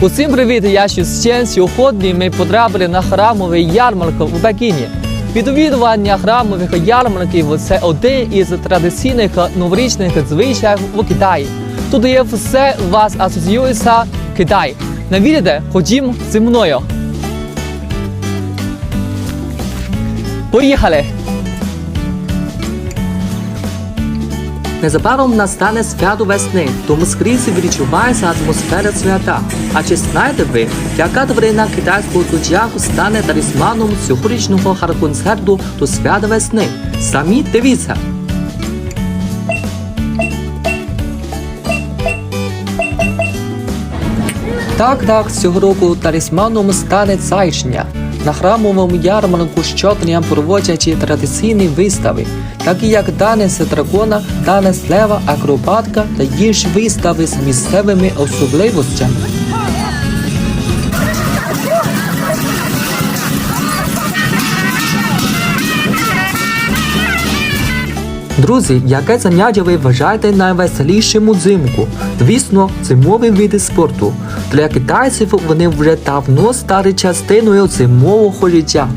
Усім привіт! Я Щастєн. Сьогодні ми потрапили на храмовий ярмарок у Пекіні. Відвідування храмових ярмарків це один із традиційних новорічних звичаїв у Китаї. Тут є все вас асоціюється Китай. Не? Ходім зі мною. Поїхали! Незабаром настане свято весни, тому скрізь відчувається атмосфера свята. А чи знаєте ви, яка тварина китайського зодіаку стане талісманом цьогорічного хар-концерту до свята весни? Самі дивіться. Так, так, цього року талісманом стане зайчня. На храмовому ярмарку щодня проводять традиційні вистави, такі як танець дракона, танець лева, акробатка та інші вистави з місцевими особливостями. Друзі, яке заняття ви вважаєте найвеселішим узимку? Звісно, зимові види спорту. Для китайців вони вже давно стали частиною зимового життя.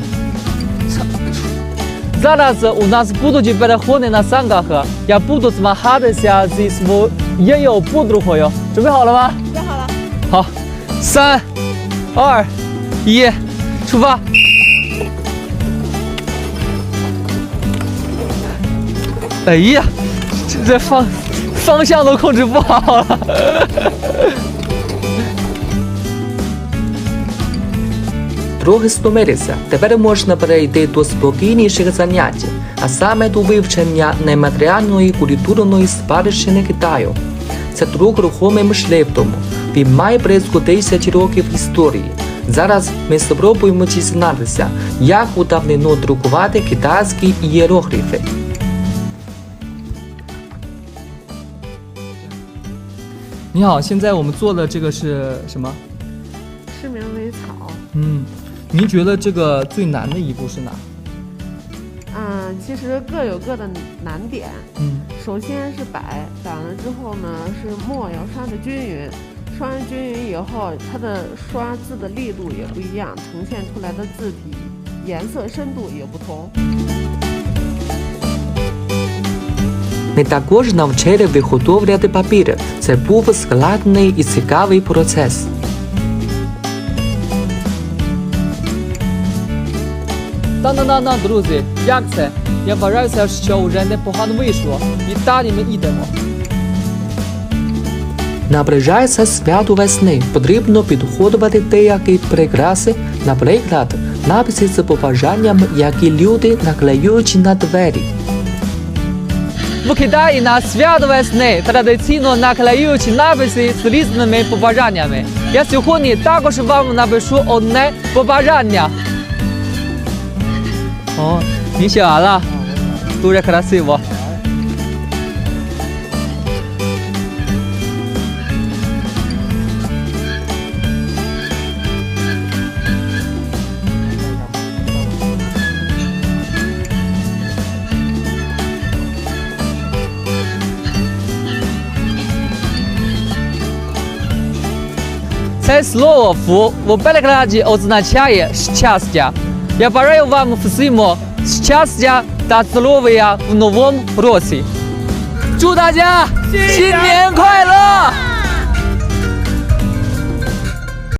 Зараз у нас будуть переходи на сангах. Я буду змагатися зі своєю подругою. Чи ви готова? Я готова. Ха. Сан, ар, є, чува. 哎呀，这这方方向都控制不好了。 Трохи стомилися. Тепер можна перейти до спокійніших занять, а саме до вивчення нематеріальної культурної спадщини Китаю. Це друг рухомим шрифтом. Він має близько 10 років історії. Зараз ми спробуємо дізнатися, як удавнено друкувати китайські ієрогліфи. 你好，现在我们做的这个是什么？市名为草。嗯，您觉得这个最难的一步是哪？嗯，其实各有各的难点。嗯，首先是摆，摆完了之后呢，是墨要刷的均匀，刷完均匀以后，它的刷字的力度也不一样，呈现出来的字体颜色深度也不同。Ми також навчили виготовляти папір. Це був складний і цікавий процес. Та-на-на-на, друзі, як це? Я вважаюся, що вже непогано вийшло. І далі ми йдемо. Наближається свято весни. Потрібно підходувати деякі прикраси, наприклад, написи з побажанням, які люди наклеюють на двері. Викидає на свято весни традиційно наклеюють написи з різними побажаннями. Я сьогодні також вам напишу одне побажання. О, Ніша, дуже красиво. Te słowo w, w przekładzie oznaczaje szczęście. Ja wierzę wam wszystkim szczęścia ta zdrowia w nowym roku. 祝大家新年快乐！